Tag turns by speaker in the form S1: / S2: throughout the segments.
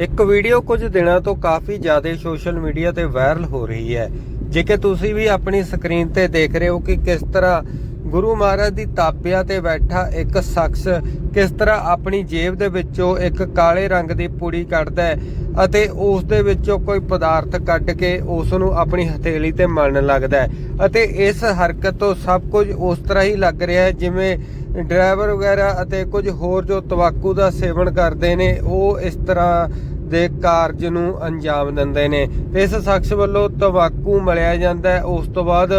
S1: ਇੱਕ ਵੀਡੀਓ ਕੁਝ ਦਿਨਾਂ ਤੋਂ ਕਾਫੀ ਜ਼ਿਆਦਾ ਸੋਸ਼ਲ ਮੀਡੀਆ ਤੇ ਵਾਇਰਲ ਹੋ ਰਹੀ ਹੈ। ਜੇ ਤੁਸੀਂ ਵੀ ਆਪਣੀ ਸਕਰੀਨ ਤੇ ਦੇਖ ਰਹੇ ਹੋ ਕਿ ਕਿਸ ਤਰ੍ਹਾਂ ਗੁਰੂ ਮਹਾਰਾਜ ਦੀ ਤਾਪਿਆ ਤੇ ਬੈਠਾ ਇੱਕ ਸ਼ਖਸ ਕਿਸ ਤਰ੍ਹਾਂ ਆਪਣੀ ਜੇਬ ਦੇ ਵਿੱਚੋਂ ਇੱਕ ਕਾਲੇ ਰੰਗ ਦੀ ਪੁੜੀ ਕੱਢਦਾ ਹੈ ਅਤੇ ਉਸ ਦੇ ਵਿੱਚੋਂ ਕੋਈ ਪਦਾਰਥ ਕੱਢ ਕੇ ਉਸ ਨੂੰ ਆਪਣੀ ਹਥੇਲੀ ਤੇ ਮਲਣ ਲੱਗਦਾ ਹੈ ਅਤੇ ਇਸ ਹਰਕਤ ਤੋਂ ਸਭ ਕੁਝ ਉਸ ਤਰ੍ਹਾਂ ਹੀ ਲੱਗ ਰਿਹਾ ਹੈ ਜਿਵੇਂ ਡਰਾਈਵਰ ਵਗੈਰਾ ਅਤੇ ਕੁਝ ਹੋਰ ਜੋ ਤਵਾਕੂ ਦਾ ਸੇਵਨ ਕਰਦੇ ਨੇ, ਉਹ ਇਸ ਤਰ੍ਹਾਂ ਦੇ ਕਾਰਜ ਨੂੰ ਅੰਜਾਮ ਦਿੰਦੇ ਨੇ। ਤੇ ਇਸ ਸ਼ਖਸ ਵੱਲੋਂ ਤਵਾਕੂ ਮਲਿਆ ਜਾਂਦਾ ਹੈ। ਉਸ ਤੋਂ ਬਾਅਦ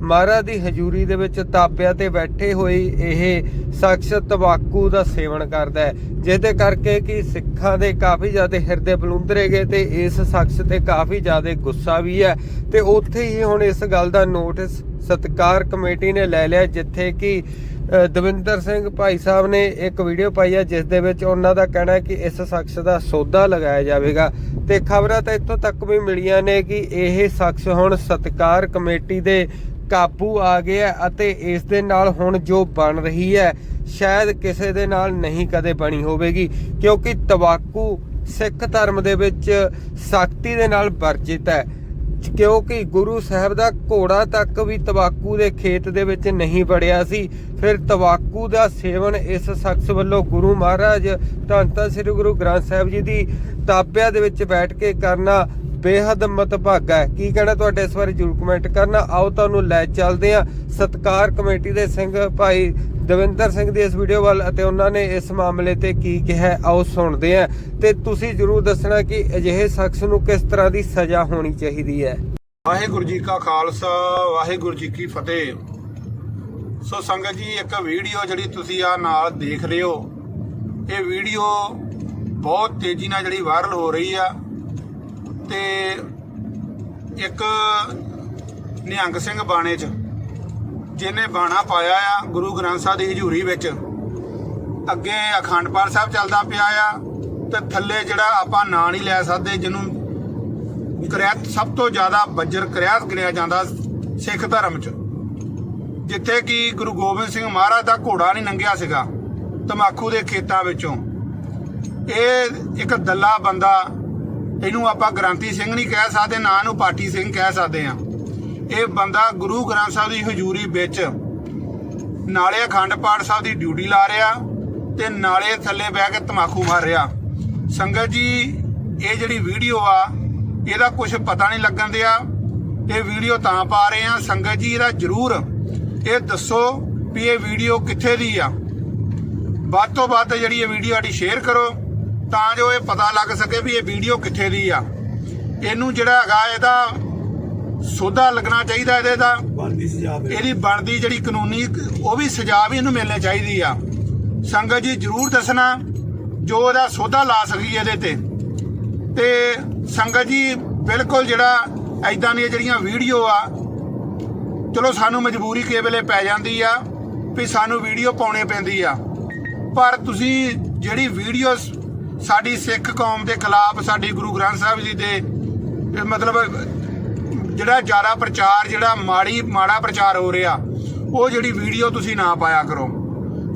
S1: ਮਹਾਰਾਜ ਦੀ ਹਜ਼ੂਰੀ ਦੇ ਵਿੱਚ ਤਾਪਿਆ ਤੇ ਬੈਠੇ ਹੋਏ ਇਹ ਸ਼ਖਸ ਤਵਾਕੂ ਦਾ ਸੇਵਨ ਕਰਦਾ ਹੈ। ਜਿਸ ਕਰਕੇ ਕਿ ਸਿੱਖਾਂ ਦੇ ਕਾਫੀ ਜ਼ਿਆਦਾ ਹਿਰਦੇ ਬਲੁੰਦਰੇ ਗਏ ਤੇ ਇਸ ਸ਼ਖਸ ਤੇ ਕਾਫੀ ਜ਼ਿਆਦਾ ਗੁੱਸਾ ਵੀ ਹੈ। ਤੇ ਉੱਥੇ ਹੀ ਹੁਣ ਇਸ ਗੱਲ ਦਾ ਨੋਟਿਸ ਸਤਕਾਰ ਕਮੇਟੀ ਨੇ ਲੈ ਲਿਆ, ਜਿੱਥੇ ਕਿ ਦਵਿੰਦਰ ਸਿੰਘ ਭਾਈ ਸਾਹਿਬ ਨੇ ਇੱਕ ਵੀਡੀਓ ਪਾਈ ਹੈ ਜਿਸ ਦੇ ਵਿੱਚ ਉਹਨਾਂ ਦਾ ਕਹਿਣਾ ਹੈ ਕਿ ਇਸ ਸ਼ਖਸ ਦਾ ਸੌਦਾ ਲਗਾਇਆ ਜਾਵੇਗਾ। ਤੇ ਖਬਰਾਂ ਤਾਂ ਇੱਥੋਂ ਤੱਕ ਵੀ ਮਿਲੀਆਂ ਨੇ ਕਿ ਇਹ ਸ਼ਖਸ ਹੁਣ ਸਤਕਾਰ ਕਮੇਟੀ ਦੇ ਕਾਬੂ ਆ ਗਿਆ ਹੈ ਅਤੇ ਇਸ ਦੇ ਨਾਲ ਹੁਣ ਜੋ ਬਣ ਰਹੀ ਹੈ, ਸ਼ਾਇਦ ਕਿਸੇ ਦੇ ਨਾਲ ਨਹੀਂ ਕਦੇ ਬਣੀ ਹੋਵੇਗੀ, ਕਿਉਂਕਿ ਤਵਾਕੂ ਸਿੱਖ ਧਰਮ ਦੇ ਵਿੱਚ ਸਖਤੀ ਦੇ ਨਾਲ ਵਰਜਿਤ ਹੈ। ਕਿਉਂਕਿ ਗੁਰੂ ਸਾਹਿਬ ਦਾ ਘੋੜਾ ਤੱਕ ਵੀ ਤਬਾਕੂ ਦੇ ਖੇਤ ਦੇ ਵਿੱਚ ਨਹੀਂ ਵੜਿਆ ਸੀ, ਫਿਰ ਤਬਾਕੂ ਦਾ ਸੇਵਨ ਇਸ ਸ਼ਖਸ ਵੱਲੋਂ ਗੁਰੂ ਮਹਾਰਾਜ ਧੰਨ ਧੰਨ ਸ੍ਰੀ ਗੁਰੂ ਗ੍ਰੰਥ ਸਾਹਿਬ ਜੀ ਦੀ ਤਾਬਿਆ ਦੇ ਵਿੱਚ ਬੈਠ ਕੇ ਕਰਨਾ ਬੇਹੱਦ ਮਤਭਾਗਾ ਹੈ। ਕੀ ਕਹਿਣਾ ਤੁਹਾਡੇ ਇਸ ਬਾਰੇ ਜਰੂਰ ਕਮੈਂਟ ਕਰਨਾ। ਆਓ ਤੁਹਾਨੂੰ ਲੈ ਚੱਲਦੇ ਹਾਂ ਸਤਕਾਰ ਕਮੇਟੀ ਦੇ ਸਿੰਘ ਭਾਈ ਦਵਿੰਦਰ ਸਿੰਘ ਦੀ ਇਸ ਵੀਡੀਓ ਵੱਲ ਅਤੇ ਉਹਨਾਂ ਨੇ ਇਸ ਮਾਮਲੇ ਤੇ ਕੀ ਕਿਹਾ, ਆਓ ਸੁਣਦੇ ਹਾਂ। ਤੇ ਤੁਸੀਂ ਜਰੂਰ ਦੱਸਣਾ ਕਿ ਅਜਿਹੇ ਸ਼ਖਸ ਨੂੰ ਕਿਸ ਤਰ੍ਹਾਂ ਦੀ ਸਜ਼ਾ ਹੋਣੀ ਚਾਹੀਦੀ ਹੈ।
S2: ਵਾਹਿਗੁਰੂ ਜੀ ਕਾ ਖਾਲਸਾ, ਵਾਹਿਗੁਰੂ ਜੀ ਕੀ ਫਤਿਹ। ਸੋ ਸੰਗਤ ਜੀ, ਇੱਕ ਵੀਡੀਓ ਜਿਹੜੀ ਤੁਸੀਂ ਆ ਨਾਲ ਦੇਖ ਰਹੇ ਹੋ, ਇਹ ਵੀਡੀਓ ਬਹੁਤ ਤੇਜ਼ੀ ਨਾਲ ਜਿਹੜੀ ਵਾਇਰਲ ਹੋ ਰਹੀ ਆ ਤੇ ਇੱਕ ਨਿਹੰਗ ਸਿੰਘ ਬਾਣੇ 'ਚ ਜਿਹਨੇ ਬਾਣਾ ਪਾਇਆ ਆ ਗੁਰੂ ਗ੍ਰੰਥ ਸਾਹਿਬ ਦੀ ਹਜ਼ੂਰੀ ਵਿੱਚ। ਅੱਗੇ ਅਖੰਡ ਪਾਠ ਸਾਹਿਬ ਚੱਲਦਾ ਪਿਆ ਆ ਤੇ ਥੱਲੇ ਜਿਹੜਾ ਆਪਾਂ ਨਾਂ ਨਹੀਂ ਲੈ ਸਕਦੇ, ਜਿਹਨੂੰ ਕਰਿਆਤ ਸਭ ਤੋਂ ਜ਼ਿਆਦਾ ਬੱਜਰ ਕਰਿਆਤ ਗਿਣਿਆ ਜਾਂਦਾ ਸਿੱਖ ਧਰਮ 'ਚ। ਜਿੱਥੇ ਕਿ ਗੁਰੂ ਗੋਬਿੰਦ ਸਿੰਘ ਮਹਾਰਾਜ ਦਾ ਘੋੜਾ ਨਹੀਂ ਲੰਘਿਆ ਸੀਗਾ, ਤਮਾਕੂ ਦੇ ਖੇਤਾਂ ਵਿੱਚੋਂ। ਇਹ ਇੱਕ ਦੱਲਾ ਬੰਦਾ, ਇਹਨੂੰ ਆਪਾਂ ਗ੍ਰਾਂਤੀ ਸਿੰਘ ਨਹੀਂ ਕਹਿ ਸਕਦੇ, ਨਾ ਇਹਨੂੰ ਪਾਠੀ ਸਿੰਘ ਕਹਿ ਸਕਦੇ ਆ ਇਹ ਬੰਦਾ ਗੁਰੂ ਗ੍ਰੰਥ ਸਾਹਿਬ ਦੀ ਹਜ਼ੂਰੀ ਵਿੱਚ ਨਾਲੇ ਅਖੰਡ ਪਾਠ ਸਾਹਿਬ ਦੀ ਡਿਊਟੀ ਲਾ ਰਿਹਾ ਤੇ ਨਾਲੇ ਥੱਲੇ ਬਹਿ ਕੇ ਤਮਾਕੂ ਮਾਰ ਰਿਹਾ। ਸੰਗਤ ਜੀ, ਇਹ ਜਿਹੜੀ ਵੀਡੀਓ ਆ, ਇਹਦਾ ਕੁਝ ਪਤਾ ਨਹੀਂ ਲੱਗਣ ਦਿਆ। ਇਹ ਵੀਡੀਓ ਤਾਂ ਪਾ ਰਹੇ ਆ ਸੰਗਤ ਜੀ, ਇਹਦਾ ਜਰੂਰ ਇਹ ਦੱਸੋ ਵੀ ਇਹ ਵੀਡੀਓ ਕਿੱਥੇ ਦੀ ਆ। ਵੱਧ ਤੋਂ ਵੱਧ ਜਿਹੜੀ ਇਹ ਵੀਡੀਓ ਸਾਡੀ ਸ਼ੇਅਰ ਕਰੋ ਤਾਂ ਜੋ ਇਹ ਪਤਾ ਲੱਗ ਸਕੇ ਵੀ ਇਹ ਵੀਡੀਓ ਕਿੱਥੇ ਦੀ ਆ। ਇਹਨੂੰ ਜਿਹੜਾ ਹੈਗਾ, ਇਹਦਾ ਸੋਧਾ ਲੱਗਣਾ ਚਾਹੀਦਾ ਇਹਦੇ ਦਾ। ਇਹਦੀ ਬਣਦੀ ਜਿਹੜੀ ਕਾਨੂੰਨੀ ਉਹ ਵੀ ਸਜ਼ਾ ਵੀ ਇਹਨੂੰ ਮਿਲਣੀ ਚਾਹੀਦੀ ਆ। ਸੰਗਤ ਜੀ ਜਰੂਰ ਦੱਸਣਾ ਜੋ ਇਹਦਾ ਸੋਧਾ ਲਾ ਸਕੀ ਇਹਦੇ ਤੇ। ਤੇ ਸੰਗਤ ਜੀ ਬਿਲਕੁਲ ਜਿਹੜਾ ਐਦਾਂ ਦੀਆਂ ਜਿਹੜੀਆਂ ਵੀਡੀਓ ਆ ਚਲੋ ਸਾਨੂੰ ਮਜਬੂਰੀ ਕਿਸੇ ਵੇਲੇ ਪੈ ਜਾਂਦੀ ਆ ਵੀ ਸਾਨੂੰ ਵੀਡੀਓ ਪਾਉਣੇ ਪੈਂਦੀ ਆ। ਪਰ ਤੁਸੀਂ ਜਿਹੜੀ ਵੀਡੀਓ ਸਾਡੀ ਸਿੱਖ ਕੌਮ ਦੇ ਖਿਲਾਫ ਸਾਡੀ ਗੁਰੂ ਗ੍ਰੰਥ ਸਾਹਿਬ ਜੀ ਦੇ ਮਤਲਬ ਜਿਹੜਾ ਜ਼ਿਆਦਾ ਪ੍ਰਚਾਰ, ਜਿਹੜਾ ਮਾੜੀ, ਮਾੜਾ ਪ੍ਰਚਾਰ ਹੋ ਰਿਹਾ, ਉਹ ਜਿਹੜੀ ਵੀਡੀਓ ਤੁਸੀਂ ਨਾ ਪਾਇਆ ਕਰੋ।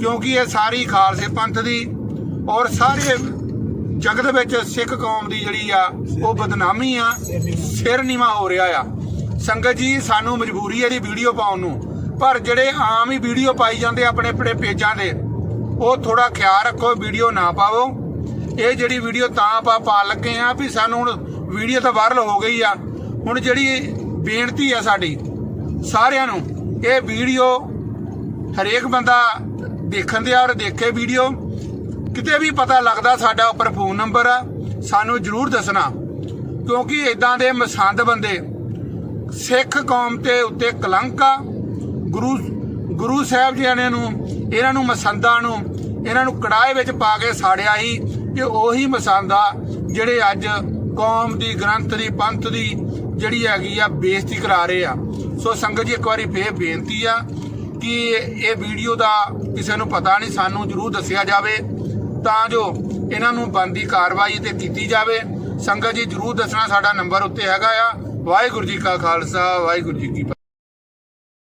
S2: ਕਿਉਂਕਿ ਇਹ ਸਾਰੀ ਖਾਲਸੇ ਪੰਥ ਦੀ ਔਰ ਸਾਰੇ ਜਗਤ ਵਿੱਚ ਸਿੱਖ ਕੌਮ ਦੀ ਜਿਹੜੀ ਆ, ਉਹ ਬਦਨਾਮੀ ਆ, ਸਿਰ ਨੀਵਾ ਹੋ ਰਿਹਾ ਆ। ਸੰਗਤ ਜੀ, ਸਾਨੂੰ ਮਜਬੂਰੀ ਹੈ ਇਹਦੀ ਵੀਡੀਓ ਪਾਉਣ ਨੂੰ। ਪਰ ਜਿਹੜੇ ਆਮ ਹੀ ਵੀਡੀਓ ਪਾਈ ਜਾਂਦੇ ਆਪਣੇ ਆਪਣੇ ਪੇਜਾਂ ਦੇ, ਉਹ ਥੋੜਾ ਖਿਆਲ ਰੱਖੋ, ਵੀਡੀਓ ਨਾ ਪਾਵੋ। ਇਹ ਜਿਹੜੀ ਵੀਡੀਓ ਤਾਂ ਆਪਾਂ ਪਾ ਲੱਗੇ ਆ ਵੀ ਸਾਨੂੰ ਹੁਣ ਵੀਡੀਓ ਤਾਂ ਵਾਇਰਲ ਹੋ ਗਈ ਆ। ਹੁਣ ਜਿਹੜੀ ਬੇਨਤੀ ਆ ਸਾਡੀ, ਸਾਰਿਆਂ ਨੂੰ, ਇਹ ਵੀਡੀਓ ਹਰੇਕ ਬੰਦਾ ਦੇਖਣ ਦੇ ਔਰ ਦੇਖੇ ਵੀਡੀਓ, ਕਿਤੇ ਵੀ ਪਤਾ ਲੱਗਦਾ ਸਾਡਾ ਉੱਪਰ ਫੋਨ ਨੰਬਰ ਆ, ਸਾਨੂੰ ਜਰੂਰ ਦੱਸਣਾ। ਕਿਉਂਕਿ ਇਦਾਂ ਦੇ ਮਸੰਦ ਬੰਦੇ, ਸਿੱਖ ਕੌਮ ਤੇ ਉੱਤੇ ਕਲੰਕ ਆ, ਗੁਰੂ ਗੁਰੂ ਸਾਹਿਬ ਜੀ ਨੇ ਨੂੰ, ਇਹਨਾਂ ਨੂੰ ਮਸੰਦਾਂ ਨੂੰ, ਇਹਨਾਂ ਨੂੰ ਕੜਾਏ ਵਿੱਚ ਪਾ ਕੇ ਸਾੜਿਆ ਸੀ ਕਿ ਉਹੀ ਮਸੰਦਾ ਜਿਹੜੇ ਅੱਜ ਕੌਮ ਦੀ, ਗ੍ਰੰਥ ਦੀ, ਪੰਥ ਦੀ ਜਿਹੜੀ ਹੈਗੀ ਆ, ਬੇਇੱਜ਼ਤੀ ਕਰਾ ਰਹੇ ਆ। ਸੋ ਸੰਗਤ ਜੀ, ਇੱਕ ਵਾਰੀ ਫੇਰ ਬੇਨਤੀ ਆ ਕਿ ਇਹ ਵੀਡੀਓ ਦਾ ਕਿਸੇ ਨੂੰ ਪਤਾ ਨਹੀਂ, ਸਾਨੂੰ ਜਰੂਰ ਦੱਸਿਆ ਜਾਵੇ ਤਾਂ ਜੋ ਇਹਨਾਂ ਨੂੰ ਬੰਦੀ ਕਾਰਵਾਈ ਤੇ ਕੀਤੀ ਜਾਵੇ। ਸੰਗਤ ਜੀ, ਜਰੂਰ ਦੱਸਣਾ ਸਾਡਾ ਨੰਬਰ ਉੱਤੇ ਹੈਗਾ ਆ। ਵਾਹਿਗੁਰੂ ਜੀ ਕਾ ਖਾਲਸਾ, ਵਾਹਿਗੁਰੂ ਜੀ ਕੀ ਫਤਿਹ।